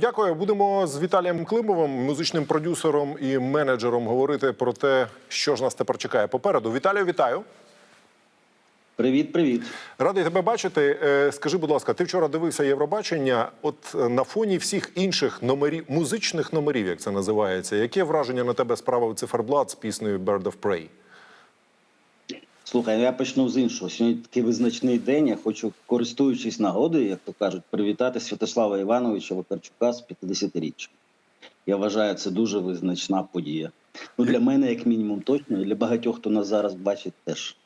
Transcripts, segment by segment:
Дякую. Будемо з Віталієм Климовим, музичним продюсером і менеджером, говорити про те, що ж нас тепер чекає попереду. Віталію, вітаю. Привіт, привіт. Радий тебе бачити. Е, Скажи, будь ласка, ти вчора дивився Євробачення? От е, на фоні всіх інших номерів, музичних номерів, як це називається, яке враження на тебе справив циферблат з піснею Bird of Prey? Слухай, я почну з іншого. Сьогодні такий визначний день. Я хочу, користуючись нагодою, як то кажуть, привітати Святослава Івановича Вакарчука з 50-річчям. Я вважаю, це дуже визначна подія. Ну, для мене, як мінімум, точно, і для багатьох, хто нас зараз бачить, теж.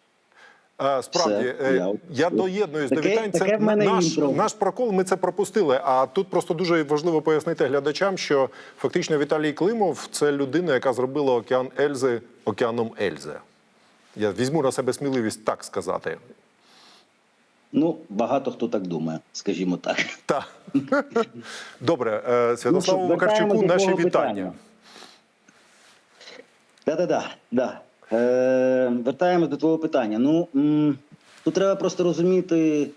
А, Справді, Все, е, я- я доєднуюсь до Таке- вітань. Це таке в мене наш, інтро. наш прокол. Ми це пропустили. А тут просто дуже важливо пояснити глядачам, що фактично Віталій Климов це людина, яка зробила океан Ельзи океаном Ельзи. Я візьму на себе сміливість так сказати. Ну, багато хто так думає, скажімо так. Так. Добре, е, Святославу Ну, до наші вітання. питання. Да-да-да. Е, вертаємось до твого питання. Ну м, тут треба просто розуміти,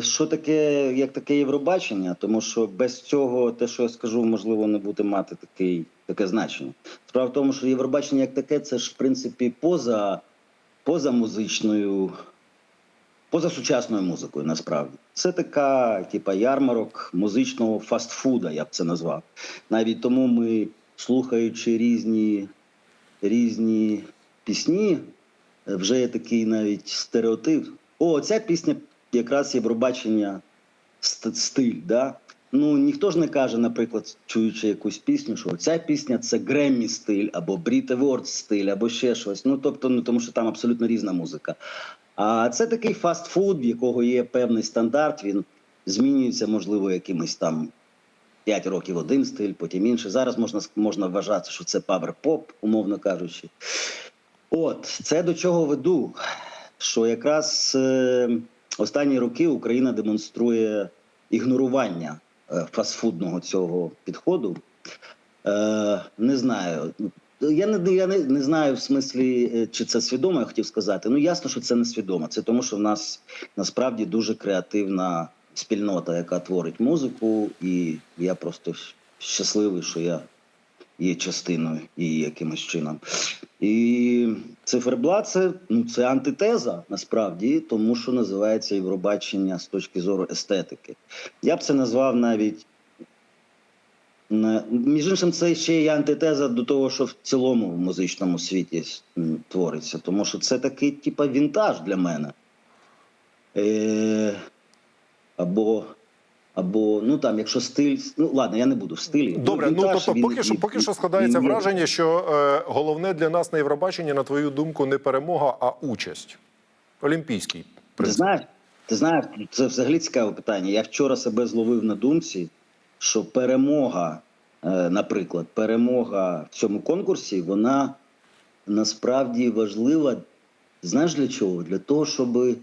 що таке, як таке Євробачення, тому що без цього те, що я скажу, можливо, не буде мати такий, таке значення. Справа в тому, що Євробачення як таке, це ж в принципі поза, поза музичною. Поза сучасною музикою, насправді, це така, типа, ярмарок музичного фастфуда, я б це назвав. Навіть тому ми, слухаючи різні, різні пісні, вже є такий навіть стереотип. О, ця пісня якраз Євробачення ст- стиль. Да? Ну ніхто ж не каже, наприклад, чуючи якусь пісню, що ця пісня це Греммі стиль, або Бріт Евордс стиль, або ще щось. Ну тобто, ну тому що там абсолютно різна музика. А це такий фастфуд, в якого є певний стандарт. Він змінюється, можливо, якимось там 5 років один стиль, потім інший. Зараз можна можна вважати, що це павер-поп, умовно кажучи. От це до чого веду. Що якраз е, останні роки Україна демонструє ігнорування фастфудного цього підходу. Е, не знаю. Я не я не, не знаю в смислі, е, чи це свідомо, я хотів сказати. Ну ясно, що це не свідомо. Це тому, що в нас насправді дуже креативна спільнота, яка творить музику, і я просто щасливий, що я є частиною її якимось чином. І циферблат це, ну, це антитеза насправді, тому що називається Євробачення з точки зору естетики. Я б це назвав навіть. Між іншим, це ще є антитеза до того, що в цілому в музичному світі твориться. Тому що це такий, типа, вінтаж для мене. Е, або, або, ну там, якщо стиль. Ну ладно, я не буду в стилі. Добре, ну вінтаж, тобто, він- поки що, він- поки що складається він враження, що е, головне для нас на Євробаченні, на твою думку, не перемога, а участь. Олімпійський Ти знаєш, ти знаєш, це взагалі цікаве питання. Я вчора себе зловив на думці, що перемога, е, наприклад, перемога в цьому конкурсі, вона насправді важлива. Знаєш для чого? Для того, щоб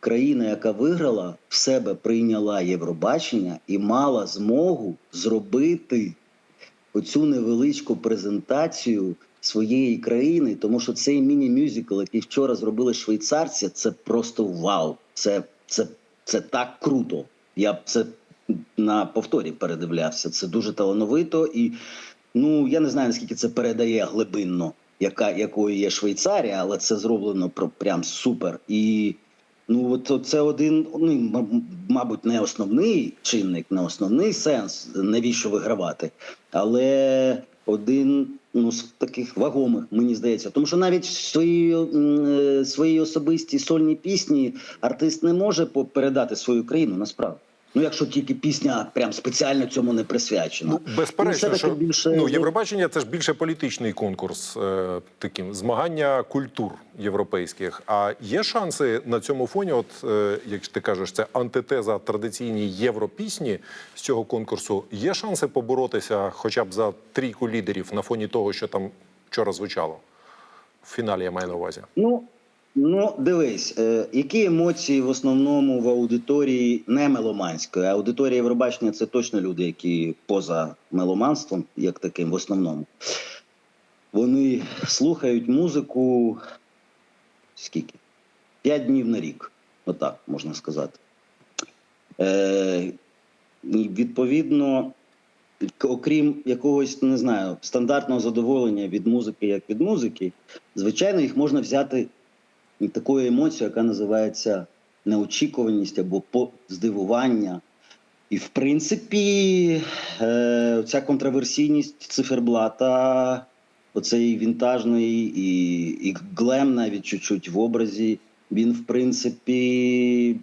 країна, яка виграла, в себе прийняла Євробачення і мала змогу зробити оцю невеличку презентацію своєї країни, тому що цей міні-мюзикл, який вчора зробили швейцарці, це просто вау. Це, це, це так круто. Я це на повторі передивлявся. Це дуже талановито і ну я не знаю наскільки це передає глибинно, яка якою є Швейцарія, але це зроблено про прям супер. І ну от це один, ну мабуть, не основний чинник, не основний сенс, навіщо вигравати, але один ну з таких вагомих, мені здається, тому що навіть в свої, е, своїй особистій пісні артист не може передати свою країну насправді. Ну, якщо тільки пісня прям спеціально цьому не присвячена. Ну, безперечно, все-таки що більше- ну, Євробачення це ж більше політичний конкурс, е, таким змагання культур європейських. А є шанси на цьому фоні, от е, як ти кажеш, це антитеза традиційній європісні з цього конкурсу. Є шанси поборотися хоча б за трійку лідерів на фоні того, що там вчора звучало. В фіналі я маю на увазі. Ну, ну дивись, е, які емоції в основному в аудиторії не меломанської. Аудиторія Євробачення це точно люди, які поза меломанством, як таким, в основному. Вони слухають музику скільки? П'ять днів на рік. Отак можна сказати. Е, і відповідно, окрім якогось не знаю стандартного задоволення від музики, як від музики, звичайно, їх можна взяти такою емоцією, яка називається неочікуваність або здивування. І, в принципі, е, ця контроверсійність циферблата, оцей вінтажний і, і глем навіть чуть-чуть в образі, він, в принципі,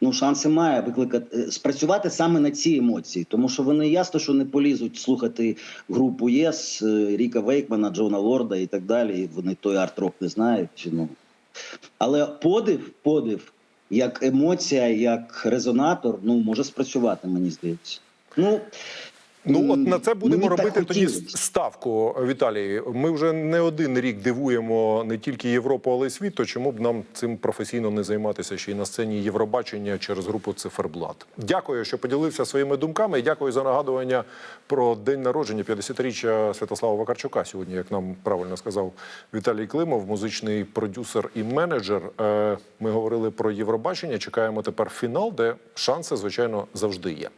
ну, шанси має викликати е, спрацювати саме на ці емоції, тому що вони ясно, що не полізуть слухати групу ЄС, е, Ріка Вейкмана, Джона Лорда і так далі. Вони той арт-рок не знають. Ну. Але подив, подив, як емоція, як резонатор, ну може спрацювати, мені здається. Ну, Ну, от на це будемо мені робити тоді ставку, Віталій. Ми вже не один рік дивуємо не тільки Європу, але й світ. То чому б нам цим професійно не займатися ще й на сцені Євробачення через групу Циферблат? Дякую, що поділився своїми думками. І дякую за нагадування про день народження 50-річчя Святослава Вакарчука. Сьогодні, як нам правильно сказав Віталій Климов, музичний продюсер і менеджер. Е, Ми говорили про Євробачення. Чекаємо тепер фінал, де шанси, звичайно, завжди є.